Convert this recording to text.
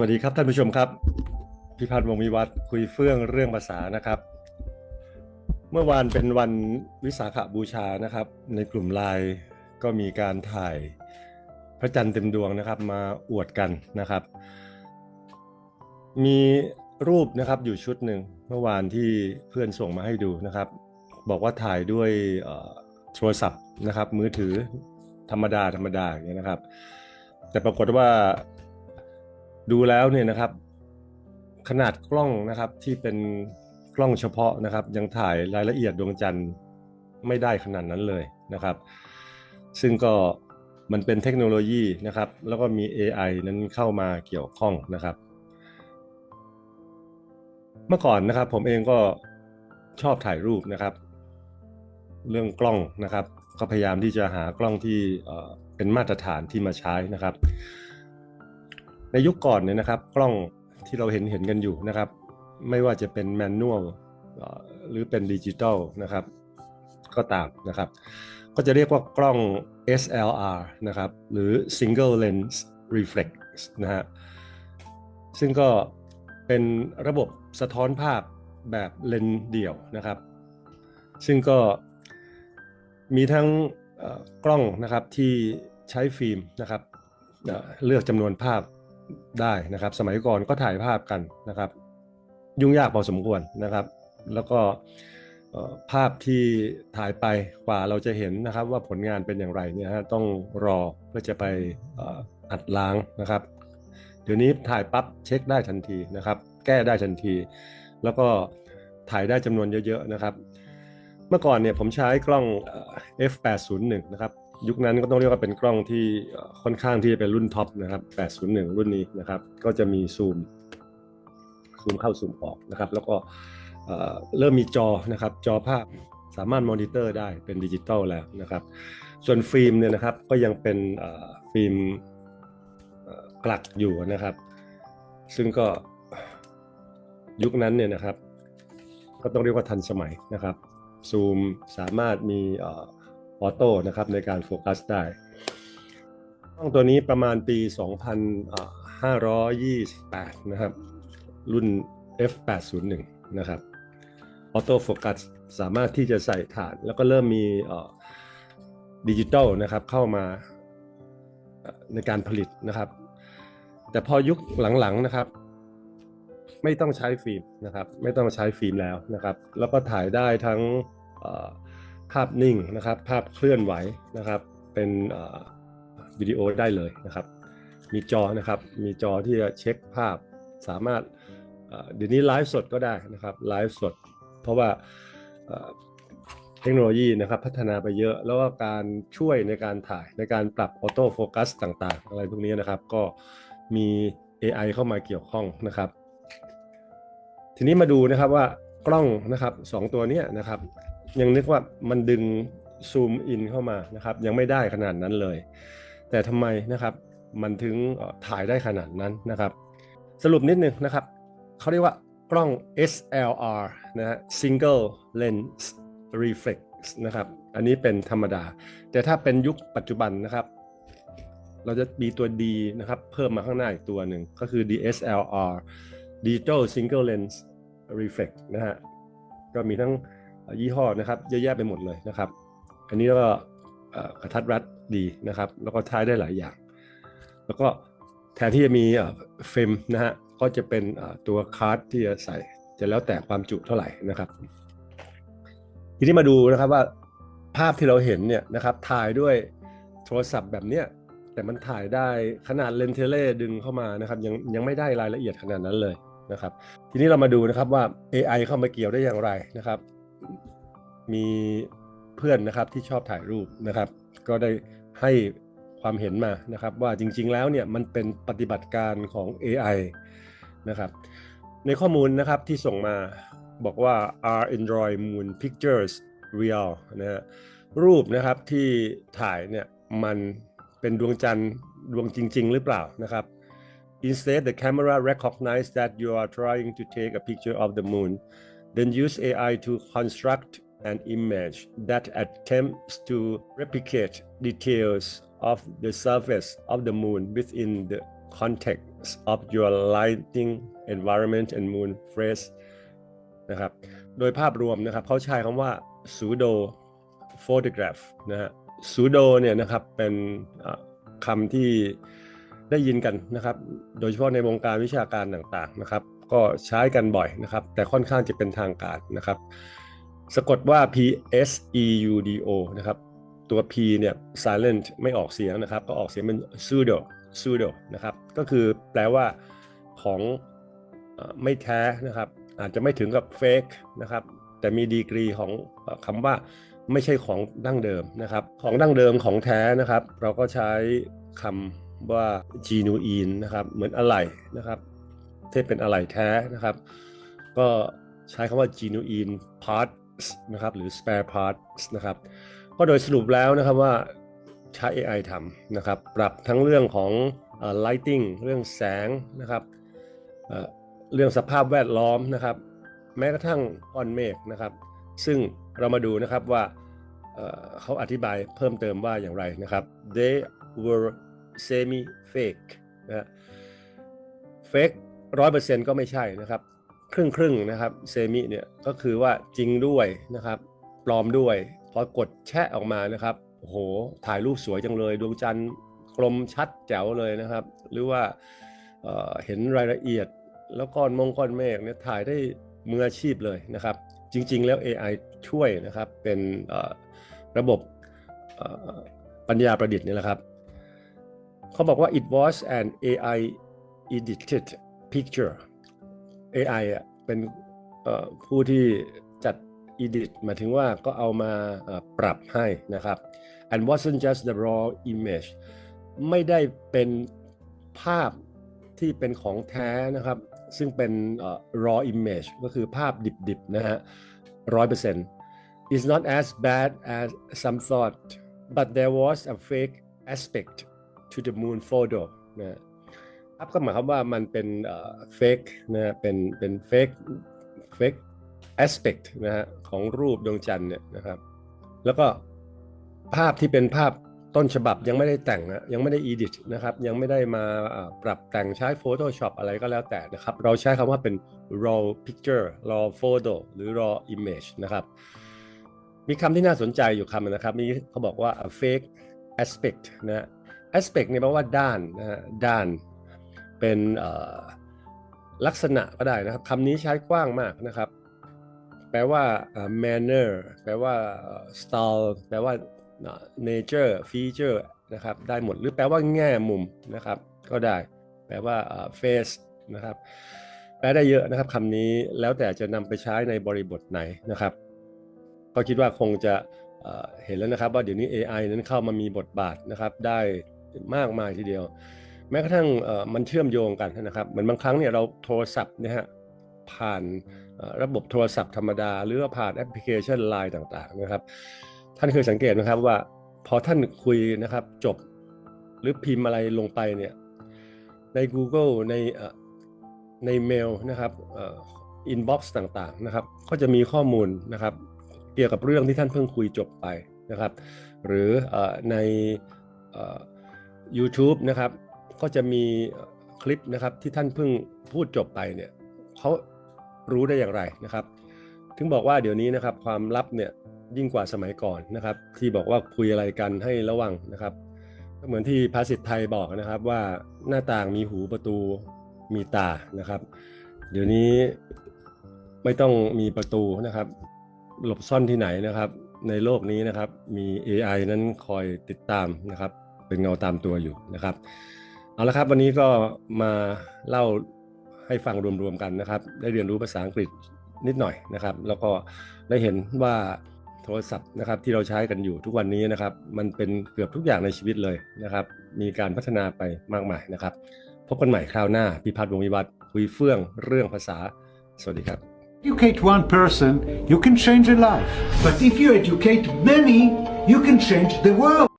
วัสดีครับท่านผู้ชมครับพิพัฒน์วงวิวัฒน์คุยเฟื่องเรื่องภาษานะครับ เมื่อวานเป็นวันวิสาขบูชานะครับ ในกลุ่มไลน์ก็มีการถ่ายพระจันทร์เต็มดวงนะครับ มาอวดกันนะครับ มีรูปนะครับอยู่ชุดหนึ่งเมื่อวานที่เพื่อนส่งมาให้ดูนะครับ บอกว่าถ่ายด้วยโทรศัพท์นะครับ มือถือธรรมดาธรรมดาอย่างเงี้ยนะครับ แต่ปรากฏว่า ดูแล้วเนี่ยนะครับ ขนาดกล้องนะครับที่เป็นกล้องเฉพาะนะครับ ยังถ่ายรายละเอียดดวงจันทร์ไม่ได้ขนาดนั้นเลยนะครับ ซึ่งก็มันเป็นเทคโนโลยีนะครับ แล้วก็มี AI นั้นเข้ามาเกี่ยวข้องนะครับ เมื่อก่อนนะครับ ผมเองก็ชอบถ่ายรูปนะครับ เรื่องกล้องนะครับ ก็พยายามที่จะหากล้องที่เอ่อเป็นมาตรฐานที่มาใช้นะครับ ในยุคก่อนเนี่ยนะครับกล้องที่เราเห็นเห็นกันอยู่นะครับ ไม่ว่าจะเป็นแมนนวลหรือเป็นดิจิตอลนะครับ ก็ตามนะครับ ก็จะเรียกว่ากล้อง SLR นะครับ หรือ Single Lens Reflex นะฮะซึ่งก็เป็นระบบสะท้อนภาพแบบเลนเดี่ยวนะครับ ซึ่งก็มีทั้งกล้องนะครับที่ใช้ฟิล์มนะครับเลือกจำนวนภาพ ได้นะครับ สมัยก่อนก็ถ่ายภาพกันนะครับ ยุ่งยากพอสมควรนะครับ แล้วก็ภาพที่ถ่ายไปกว่าเราจะเห็นนะครับ ว่าผลงานเป็นอย่างไรเนี่ยฮะต้องรอเพื่อจะไปอัดล้างนะครับ เดี๋ยวนี้ถ่ายปั๊บเช็คได้ทันทีนะครับ แก้ได้ทันที แล้วก็ถ่ายได้จำนวนเยอะๆนะครับ เมื่อก่อนเนี่ยผมใช้กล้อง f801 นะครับ ยุคนั้นก็ต้องเรียกว่าเป็นกล้องที่ค่อนข้างที่จะเป็นรุ่นท็อปนะครับ 801 รุ่นนี้นะครับ ก็จะมีซูม ซูมเข้าซูมออกนะครับ แล้วก็เริ่มมีจอนะครับ จอภาพสามารถมอนิเตอร์ได้เป็นดิจิตอลแล้วนะครับ ส่วนฟิล์มเนี่ยนะครับก็ยังเป็นฟิล์มกลักอยู่นะครับ ซึ่งก็ยุคนั้นเนี่ยนะครับ ก็ต้องเรียกว่าทันสมัยนะครับ ซูมสามารถมี ออโต้นะครับในการโฟกัสได้กล้องตัวนี้ประมาณปี 2528 นะครับ รุ่น f801 นะครับออโต้โฟกัสสามารถที่จะใส่ฐาน แล้วก็เริ่มมีดิจิตอลนะครับเข้ามาในการผลิตนะครับ แต่พอยุคหลังๆนะครับ ไม่ต้องใช้ฟิล์มนะครับ ไม่ต้องใช้ฟิล์มแล้วนะครับ แล้วก็ถ่ายได้ทั้งอ ภาพนิ่งนะครับ ภาพเคลื่อนไหวนะครับ เป็นวิดีโอได้เลยนะครับ มีจอนะครับ มีจอที่จะเช็คภาพสามารถเดี๋ยวนี้ไลฟ์สดก็ได้นะครับไลฟ์สด เพราะว่าเทคโนโลยีนะครับพัฒนาไปเยอะ แล้วก็การช่วยในการถ่ายในการปรับออโต้โฟกัสต่างๆ อะไรพวกนี้นะครับก็มี AI เข้ามาเกี่ยวข้องนะครับ ทีนี้มาดูนะครับว่ากล้องนะครับสองตัวนี้นะครับ ยังนึกว่ามันดึงซูมอินเข้ามานะครับ ยังไม่ได้ขนาดนั้นเลย แต่ทำไมนะครับ มันถึงถ่ายได้ขนาดนั้นนะครับ สรุปนิดนึงนะครับเขาเรียกว่ากล้อง SLR นะฮะ Single Lens Reflex นะครับ อันนี้เป็นธรรมดา แต่ถ้าเป็นยุคปัจจุบันนะครับ เราจะมีตัว D นะครับ เพิ่มมาข้างหน้าอีกตัวหนึ่ง ก็คือ DSLR Digital Single Lens Reflex นะฮะ ก็มีทั้ง ยี่ห้อนะครับเยอะแยะไปหมดเลยนะครับ อันนี้ก็กระทัดรัดดีนะครับ แล้วก็ท้ายได้หลายอย่าง แล้วก็แทนที่จะมีเฟมนะฮะก็จะเป็นตัวคาร์ดที่จะใส่จะแล้วแต่ความจุเท่าไหร่นะครับ ทีนี้มาดูนะครับว่าภาพที่เราเห็นเนี่ยนะครับถ่ายด้วยโทรศัพท์แบบเนี้ยแต่มันถ่ายได้ขนาดเลนเทเลดึงเข้ามานะครับยังยังไม่ได้รายละเอียดขนาดนั้นเลยนะครับ ทีนี้เรามาดูนะครับว่า AI เข้ามาเกี่ยวได้อย่างไรนะครับ มีเพื่อนนะครับที่ชอบถ่ายรูปนะครับ ก็ได้ให้ความเห็นมานะครับ ว่าจริง ๆ แล้วเนี่ยมันเป็นปฏิบัติการของ AI นะครับ ในข้อมูลนะครับที่ส่งมาบอกว่า R Android Moon Pictures Real นะฮะรูปนะครับที่ถ่ายเนี่ยมันเป็นดวงจันทร์ดวงจริง ๆ หรือเปล่านะครับ Instead the camera recognized that you are trying to take a picture of the moon then use AI to construct an image that attempts to replicate details of the surface of the moon within the context of your lighting environment and moon phrase นะครับ โดยภาพรวมนะครับเขาใช้คำว่า pseudo photograph นะฮะ pseudo เนี่ยนะครับเป็นเอ่อคำที่ได้ยินกันนะครับ โดยเฉพาะในวงการวิชาการต่างๆนะครับ ก็ใช้กันบ่อยนะครับ แต่ค่อนข้างจะเป็นทางการนะครับ สะกดว่า P S E U D O นะครับ ตัว P เนี่ย silent ไม่ออกเสียงนะครับ ก็ออกเสียงเป็น pseudo pseudo นะครับ ก็คือแปลว่าของไม่แท้นะครับ อาจจะไม่ถึงกับ fake นะครับ แต่มีดีกรีของคำว่าไม่ใช่ของดั้งเดิมนะครับ ของดั้งเดิมของแท้นะครับ เราก็ใช้คำว่า genuine นะครับ เหมือนอะไหล่นะครับ ที่เป็นอะไหล่แท้นะครับ ก็ใช้คำว่า genuine parts นะครับหรือ spare parts นะครับ ก็โดยสรุปแล้วนะครับว่าใช้ AI ทำนะครับ ปรับทั้งเรื่องของ lighting เรื่องแสงนะครับเอ่อเรื่องสภาพแวดล้อมนะครับ แม้กระทั่งก้อนเมฆนะครับ ซึ่งเรามาดูนะครับว่าเอ่อเขาอธิบายเพิ่มเติมว่าอย่างไรนะครับ they were semi fake นะ fake ร้อยเปอร์เซ็นต์ก็ไม่ใช่นะครับ ครึ่งครึ่งนะครับเซมิเนี่ยก็คือว่าจริงด้วยนะครับปลอมด้วยพอกดแชะออกมานะครับโอ้โหถ่ายรูปสวยจังเลย ดวงจันทร์กลมชัดแจ๋วเลยนะครับ หรือว่าเเห็นรายละเอียดแล้วก้อนมงก้อนเมฆเนี่ยถ่ายได้มืออาชีพเลยนะครับ จริง ๆ แล้ว AI ช่วยนะครับเป็นระบบปัญญาประดิษฐ์นี่แหละครับ เขาบอกว่า it was an AI edited picture AI อะเป็นผู้ที่จัด edit หมายถึงว่าก็เอามาปรับให้นะครับ and wasn't just the raw image ไม่ได้เป็นภาพที่เป็นของแท้นะครับ ซึ่งเป็น raw image ก็คือภาพดิบๆนะฮะร้อยเปอร์เซ็นต์ is not as bad as some thought but there was a fake aspect to the moon photo นะ ฮะครับก็หมายความว่ามันเป็นเฟกนะฮะเป็นเป็นเฟกเฟก aspect นะฮะของรูปดวงจันทร์เนี่ยนะครับ แล้วก็ภาพที่เป็นภาพต้นฉบับยังไม่ได้แต่งนะยังไม่ได้ edit นะครับ ยังไม่ได้มาปรับแต่งใช้ Photoshop อะไรก็แล้วแต่นะครับ เราใช้คำว่าเป็น raw picture raw photo หรือ raw image นะครับ มีคำที่น่าสนใจอยู่คำหนึ่งนะครับ มีเขาบอกว่า fake aspect นะฮะ aspect เนี่ยแปลว่าด้านนะฮะด้าน เป็นลักษณะก็ได้นะครับคำนี้ใช้กว้างมากนะครับ แปลว่า manner แปลว่า style แปลว่าเอ่อ nature feature นะครับ ได้หมดหรือแปลว่าแง่มุมนะครับ ก็ได้ แปลว่าเอ่อ face นะครับ แปลได้เยอะนะครับคำนี้แล้วแต่จะนำไปใช้ในบริบทไหนนะครับ ก็คิดว่าคงจะเอ่อเห็นแล้วนะครับว่าเดี๋ยวนี้ AI นั้นเข้ามามีบทบาทนะครับ ได้มากมายทีเดียว แม้กระทั่งมันเชื่อมโยงกันนะครับเหมือนบางครั้งเนี่ยเราโทรศัพท์เนี่ยฮะผ่านระบบโทรศัพท์ธรรมดา หรือผ่านแอปพลิเคชัน Line ต่างๆนะครับ ท่านเคยสังเกตนะครับว่าพอท่านคุยนะครับจบหรือพิมพ์อะไรลงไปเนี่ยใน Google ในในเมลนะครับอินบ็อกซ์ต่างๆนะครับ ก็จะมีข้อมูลนะครับ เกี่ยวกับเรื่องที่ท่านเพิ่งคุยจบไปนะครับ หรืออใน YouTube นะครับ ก็จะมีคลิปนะครับที่ท่านเพิ่งพูดจบไปเนี่ยเขารู้ได้อย่างไรนะครับ ถึงบอกว่าเดี๋ยวนี้นะครับความลับเนี่ยยิ่งกว่าสมัยก่อนนะครับ ที่บอกว่าคุยอะไรกันให้ระวังนะครับ ก็เหมือนที่ภาษิตไทยบอกนะครับว่าหน้าต่างมีหูประตูมีตานะครับ เดี๋ยวนี้ไม่ต้องมีประตูนะครับ หลบซ่อนที่ไหนนะครับ ในโลกนี้นะครับมี AI นั้นคอยติดตามนะครับ เป็นเงาตามตัวอยู่นะครับ เอาละครับวันนี้ก็มาเล่าให้ฟังรวมๆกันนะครับ ได้เรียนรู้ภาษาอังกฤษนิดหน่อยนะครับ แล้วก็ได้เห็นว่าโทรศัพท์นะครับที่เราใช้กันอยู่ทุกวันนี้นะครับ มันเป็นเกือบทุกอย่างในชีวิตเลยนะครับ มีการพัฒนาไปมากมายนะครับ พบกันใหม่คราวหน้าพิพัฒน์วงศ์วิวัฒน์คุยเฟื่องเรื่องภาษา สวัสดีครับ educate one person, you can change a life. But if you educate many, you can change the world.